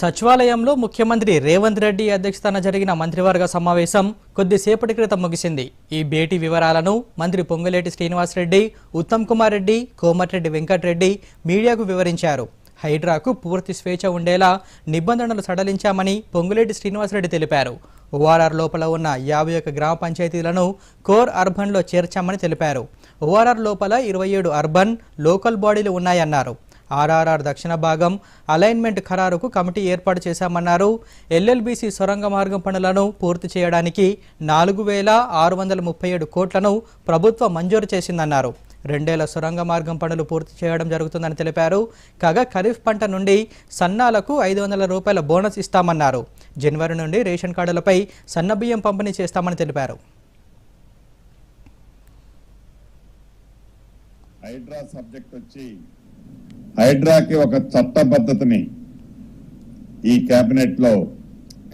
సచివాలయంలో ముఖ్యమంత్రి రేవంత్ రెడ్డి అధ్యక్షతన జరిగిన మంత్రివర్గ సమావేశం కొద్దిసేపటి క్రితం ముగిసింది. ఈ భేటీ వివరాలను మంత్రి పొంగులేటి శ్రీనివాసరెడ్డి ఉత్తమ్ కుమార్ రెడ్డి కోమటిరెడ్డి వెంకటరెడ్డి మీడియాకు వివరించారు. హైడ్రాకు పూర్తి స్వేచ్ఛ ఉండేలా నిబంధనలు సడలించామని పొంగులేటి శ్రీనివాసరెడ్డి తెలిపారు. ఓఆర్ఆర్ లోపల ఉన్న యాభై ఒక్క గ్రామ పంచాయతీలను కోర్ అర్బన్లో చేర్చామని తెలిపారు. ఓఆర్ఆర్ లోపల ఇరవై ఏడు అర్బన్ లోకల్ బాడీలు ఉన్నాయన్నారు. ఆర్ఆర్ఆర్ దక్షిణ భాగం అలైన్మెంట్ ఖరారుకు కమిటీ ఏర్పాటు చేశామన్నారు. ఎల్ఎల్బీసీ సొరంగ మార్గం పనులను పూర్తి చేయడానికి నాలుగు వేల ఆరు వందల ముప్పై ఏడు కోట్లను ప్రభుత్వం మంజూరు చేసిందన్నారు. రెండేళ్ళ సొరంగ మార్గం పనులు పూర్తి చేయడం జరుగుతుందని తెలిపారు. కాగా ఖరీఫ్ పంట నుండి సన్నాలకు ఐదు వందల రూపాయల బోనస్ ఇస్తామన్నారు. జనవరి నుండి రేషన్ కార్డులపై సన్నబియ్యం పంపిణీ చేస్తామని తెలిపారు. హైడ్రా సబ్జెక్ట్ వచ్చి హైడ్రాకి ఒక చట్టబద్ధతని ఈ క్యాబినెట్లో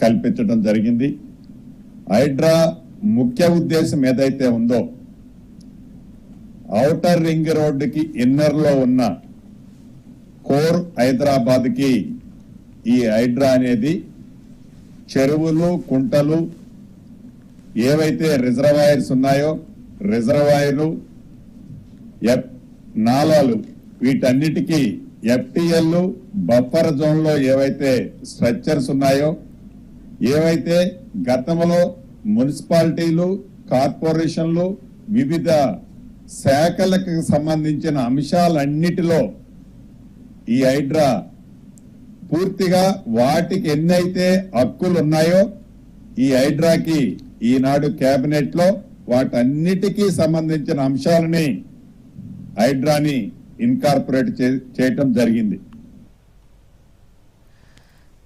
కల్పించడం జరిగింది. హైడ్రా ముఖ్య ఉద్దేశం ఏదైతే ఉందో ఔటర్ రింగ్ రోడ్డుకి ఇన్నర్లో ఉన్న కోర్ హైదరాబాద్కి ఈ హైడ్రా అనేది చెరువులు కుంటలు ఏవైతే రిజర్వాయర్స్ ఉన్నాయో రిజర్వాయర్లు నాలాలు వీటన్నిటికీ ఎఫ్టీఎల్ బఫర్ జోన్లో ఏవైతే స్ట్రక్చర్స్ ఉన్నాయో ఏవైతే గతంలో మున్సిపాలిటీలు కార్పొరేషన్లు వివిధ శాఖలకు సంబంధించిన అంశాలన్నిటిలో ఈ హైడ్రా పూర్తిగా వాటికి ఎన్నైతే హక్కులు ఉన్నాయో ఈ హైడ్రాకి ఈనాడు కేబినెట్లో వాటన్నిటికీ సంబంధించిన అంశాలని హైడ్రాని ఇన్కార్పొరేట్ చేయటం జరిగింది.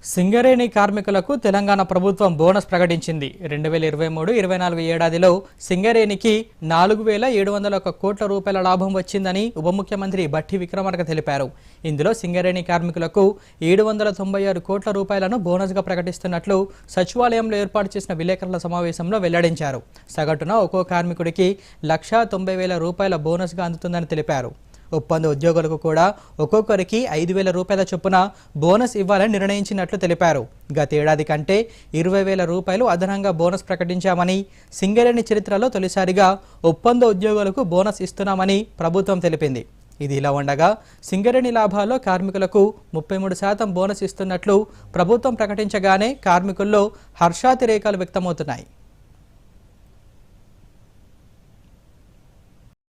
సింగరేణి కార్మికులకు తెలంగాణ ప్రభుత్వం బోనస్ ప్రకటించింది. రెండు వేల ఇరవై మూడు ఇరవై నాలుగు ఏడాదిలో సింగరేణికి నాలుగు వేల ఏడు వందల ఒక కోట్ల రూపాయల లాభం వచ్చిందని ఉప ముఖ్యమంత్రి బట్టి విక్రమార్క తెలిపారు. ఇందులో సింగరేణి కార్మికులకు ఏడు వందల తొంభై ఆరు కోట్ల రూపాయలను బోనస్గా ప్రకటిస్తున్నట్లు సచివాలయంలో ఏర్పాటు చేసిన విలేకరుల సమావేశంలో వెల్లడించారు. సగటున ఒక్కో కార్మికుడికి లక్షా తొంభై వేల రూపాయల బోనస్గా అందుతుందని తెలిపారు. ఒప్పంద ఉద్యోగులకు కూడా ఒక్కొక్కరికి ఐదు వేల రూపాయల చొప్పున బోనస్ ఇవ్వాలని నిర్ణయించినట్లు తెలిపారు. గతేడాది కంటే ఇరవై వేల రూపాయలు అదనంగా బోనస్ ప్రకటించామని సింగరేణి చరిత్రలో తొలిసారిగా ఒప్పంద ఉద్యోగులకు బోనస్ ఇస్తున్నామని ప్రభుత్వం తెలిపింది. ఇది ఇలా ఉండగా సింగరేణి లాభాల్లో కార్మికులకు ముప్పై మూడు శాతం బోనస్ ఇస్తున్నట్లు ప్రభుత్వం ప్రకటించగానే కార్మికుల్లో హర్షాతిరేకాలు వ్యక్తమవుతున్నాయి.